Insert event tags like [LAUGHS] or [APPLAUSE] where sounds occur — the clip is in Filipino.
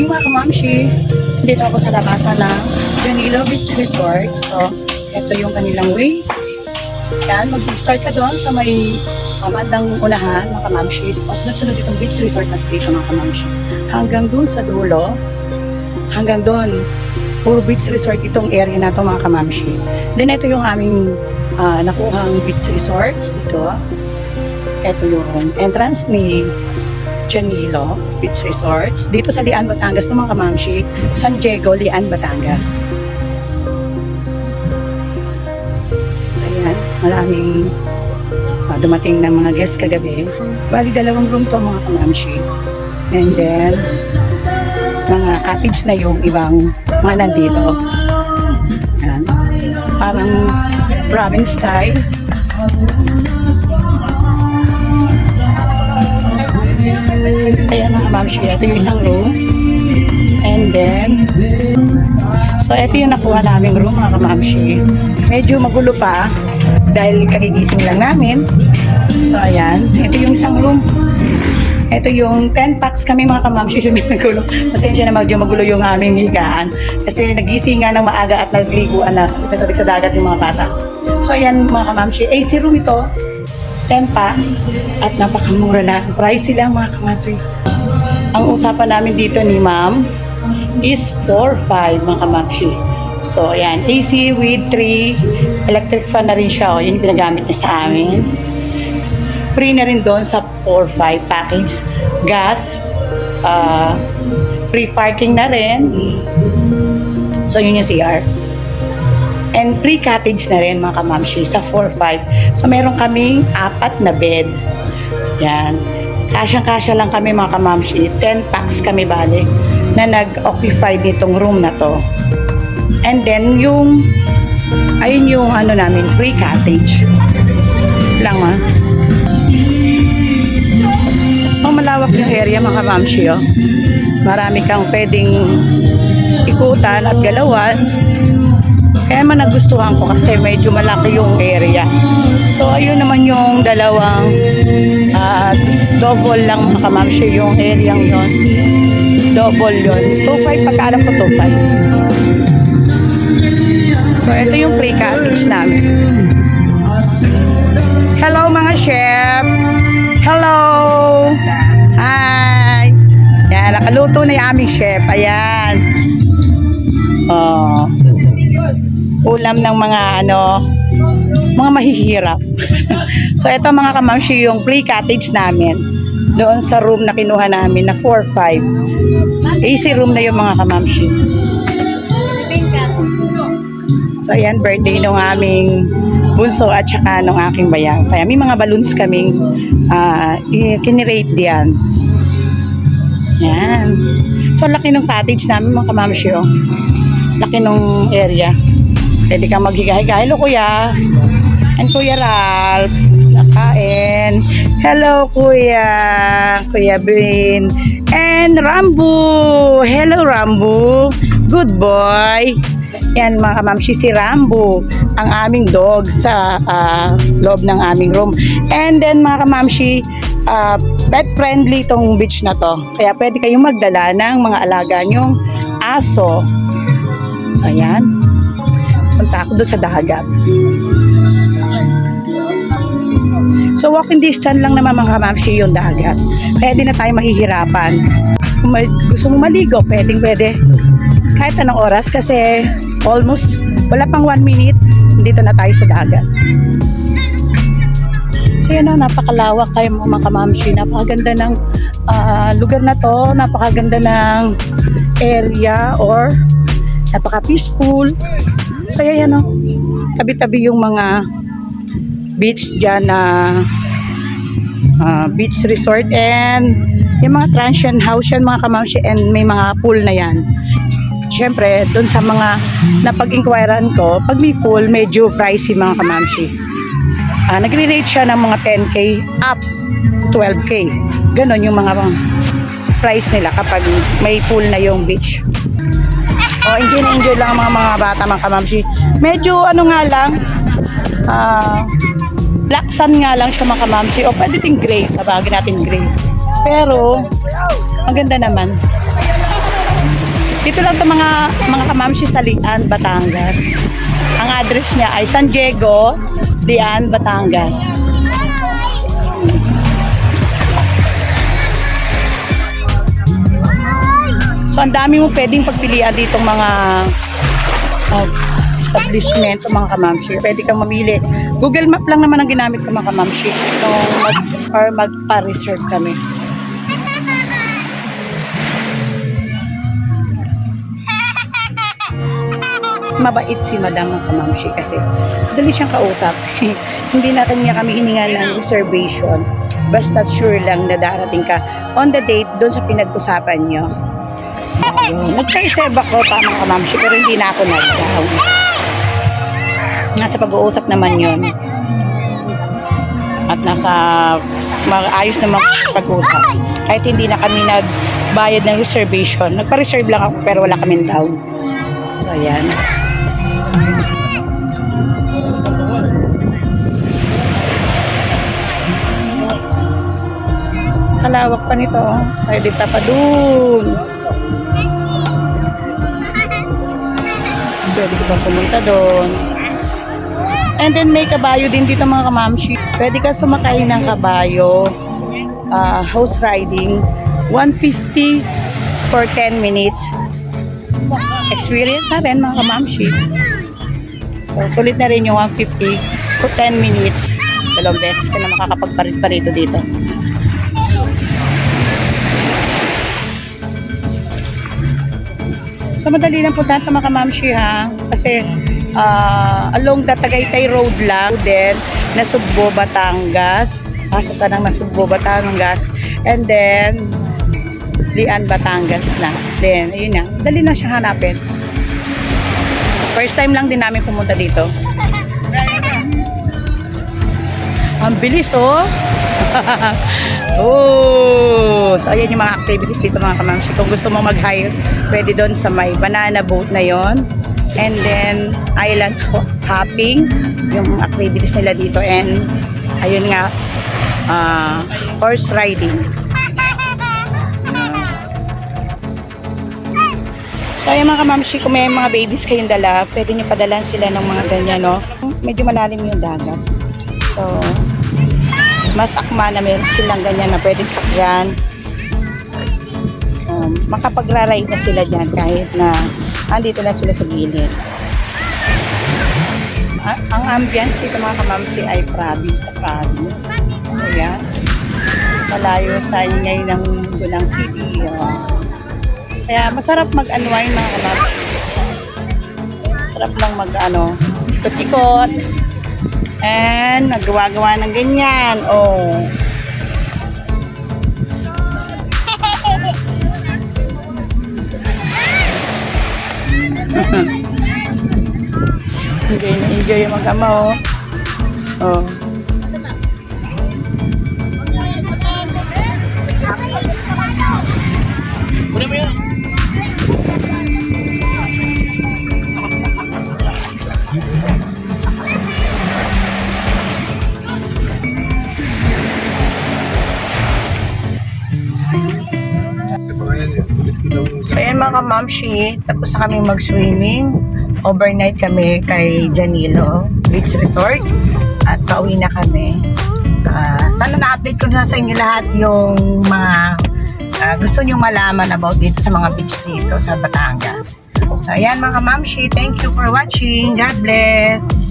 Morning mga kamamshi. Dito ako sa labasan ng Janilo Beach Resort. So, ito yung kanilang way. Yan, mag-start ka doon sa may uh, bandang unahan mga kamamshi. O sunod-sunod itong beach resort na dito mga kamamshi. Hanggang doon sa dulo, hanggang doon, puro beach resort itong area na to mga kamamshi. Then ito yung aming uh, nakuhang beach resort dito. Ito yung entrance ni Janilo Beach Resorts. Dito sa Lian, Batangas, ng mga kamamshi, San Diego, Lian, Batangas. So yan, maraming ah, dumating ng mga guests kagabi. Bali, dalawang room to mga kamamshi. And then, mga cottage na yung ibang mga nandito. Yan. Parang province style. Mamshi, ito yung isang room. And then, so ito yung nakuha naming room mga kamamshi. Medyo magulo pa dahil kagigising lang namin. So ayan, ito yung isang room. Ito yung 10 packs kami mga kamamshi yung nagulo. Pasensya na medyo magulo yung aming higaan. Kasi nagising nga ng maaga at nagliguan na sabik sa dagat yung mga bata. So ayan mga kamamshi, AC room ito. 10 packs at napakamura lang. Price lang mga kamamshi. Ang usapan namin dito ni ma'am is 4-5 mga kamamshi. So, ayan. AC with 3 electric fan na rin siya. O, yun yung pinagamit niya sa amin. Free na rin doon sa 4-5 package. Gas. ah, free parking na rin. So, yun yung CR. And free cottage na rin mga kamamshi sa 4-5. So, meron kaming apat na bed. Yan. Kasyang-kasya lang kami mga kamamshi. 10 packs kami bali na nag-occupy nitong room na to. And then, yung ayun yung ano namin, free cottage. Lang ma. Oh, malawak yung area mga kamamshi oh. Marami kang pwedeng ikutan at galawan. Kaya man nagustuhan ko kasi medyo malaki yung area. So ayun naman yung dalawang ah, double lang mga kamamshi yung area yon. Double yon. 2.5 pagkaalam ko 2.5. So ito yung cottage namin. Hello mga chef! Hello! Hi! Yan, nakaluto na yung aming chef. Ayan. Oh ulam ng mga ano mga mahihirap. [LAUGHS] so ito mga kamamshi yung free cottage namin doon sa room na kinuha namin na 4-5. AC room na yung mga kamamshi. So ayan, birthday nung aming bunso at saka nung aking bayan. Kaya may mga balloons kaming uh, kinirate diyan. Yan. So laki ng cottage namin mga kamamshi. Oh. Laki nung area. Pwede kang maghigahiga. Hello, kuya. And kuya Ralph. Nakain. Hello, kuya. Kuya Brin. And Rambo. Hello, Rambo. Good boy. Yan mga kamamshi si Rambo, ang aming dog sa ah, loob ng aming room. And then mga kamamshi, ah, pet friendly tong beach na to. Kaya pwede kayong magdala ng mga alaga nyong aso. So yan punta ako doon sa dagat. So walking distance lang naman mga kamamshi yung dagat. Kaya di na tayo mahihirapan. Kung may, gusto mo maligo, pwedeng pwede. Kahit anong oras kasi almost wala pang one minute, dito na tayo sa dagat. So yun na, napakalawak kayo mga kamamshi. Napakaganda ng ah, lugar na to. Napakaganda ng area or napaka-peaceful. So yan o. Tabi-tabi yung mga beach dyan na ah, beach resort and yung mga transient house yan mga kamamshi and may mga pool na yan. Siyempre, doon sa mga napag-inquiran ko, pag may pool, medyo pricey mga kamamshi. Ah, nagre-rate siya ng mga 10k up 12k. Ganon yung mga price nila kapag may pool na yung beach. Oh, enjoy na enjoy lang ang mga mga bata mga kamamshi. Medyo ano nga lang, ah, black sun nga lang siya mga kamamshi. O pwede din gray, tabagin natin gray. Pero, maganda naman. Dito lang to mga mga kamamshi sa Lian, Batangas. Ang address niya ay San Diego, Lian, Batangas. So ang dami mo pwedeng pagpilian ditong mga uh, establishment mga kamamshi. Pwede kang mamili. Google Map lang naman ang ginamit ko mga kamamshi nung mag, or magpa-reserve kami. mabait si Madam ng Kamamshi kasi dali siyang kausap. [LAUGHS] Hindi natin niya kami hininga ng reservation. Basta sure lang na darating ka on the date doon sa pinag-usapan niyo. Nag-reserve ako pa mga Kamamshi pero hindi na ako nag-down. Nasa pag-uusap naman yon At nasa maayos na pag-usap. Kahit hindi na kami nagbayad ng reservation. Nagpa-reserve lang ako pero wala kaming down. So, ayan. Kalawak pa nito. oh. Pwede pa pa dun. Pwede ka pa pumunta doon. And then may kabayo din dito mga kamamshi. Pwede ka sumakay ng kabayo. ah, house riding. 150 for 10 minutes. Experience na rin mga kamamshi. So, sulit na rin yung 150 for 10 minutes. Dalawang beses ka na makakapagparit-parito dito. So, madali lang puntahan sa mga kamamshi ha. Kasi, ah, along the Tagaytay Road lang. Then, Nasugbo, Batangas. Pasok ka ng Nasugbo, Batangas. And then, Lian, Batangas na. Then, ayun na. Dali na siya hanapin. First time lang din namin pumunta dito. Ang bilis oh. [LAUGHS] oh. So ayan yung mga activities dito mga kamamshi. Kung gusto mo mag-hire, pwede doon sa may banana boat na yon. And then island ho- hopping, yung activities nila dito. And ayun nga, ah, horse riding. So, yung mga kamamshi, kung may mga babies kayong dala, pwede nyo padalan sila ng mga ganyan, no? Medyo malalim yung dagat. So, mas akma na meron silang ganyan na pwede sakyan. Um, makapagra-ride na sila dyan kahit na andito lang sila sa gilid. Ang ambience dito mga kamamsi ay province na province. So, yan. Malayo sa ingay ng Gunang City. oh. Kaya masarap mag-unwind mga kamamsi. Sarap lang mag-ano, ikot-ikot. And nagawa-gawa ng ganyan. Oh. Enjoy na enjoy yung mag-ama oh. Oh. Mga kamamshi, tapos na kami mag-swimming. Overnight kami kay Janilo Beach Resort at pauwi na kami. Ah, sana na-update ko na sa inyo lahat yung mga ah, gusto nyo malaman about dito sa mga beach dito sa Batangas. So ayan mga kamamshi, thank you for watching. God bless!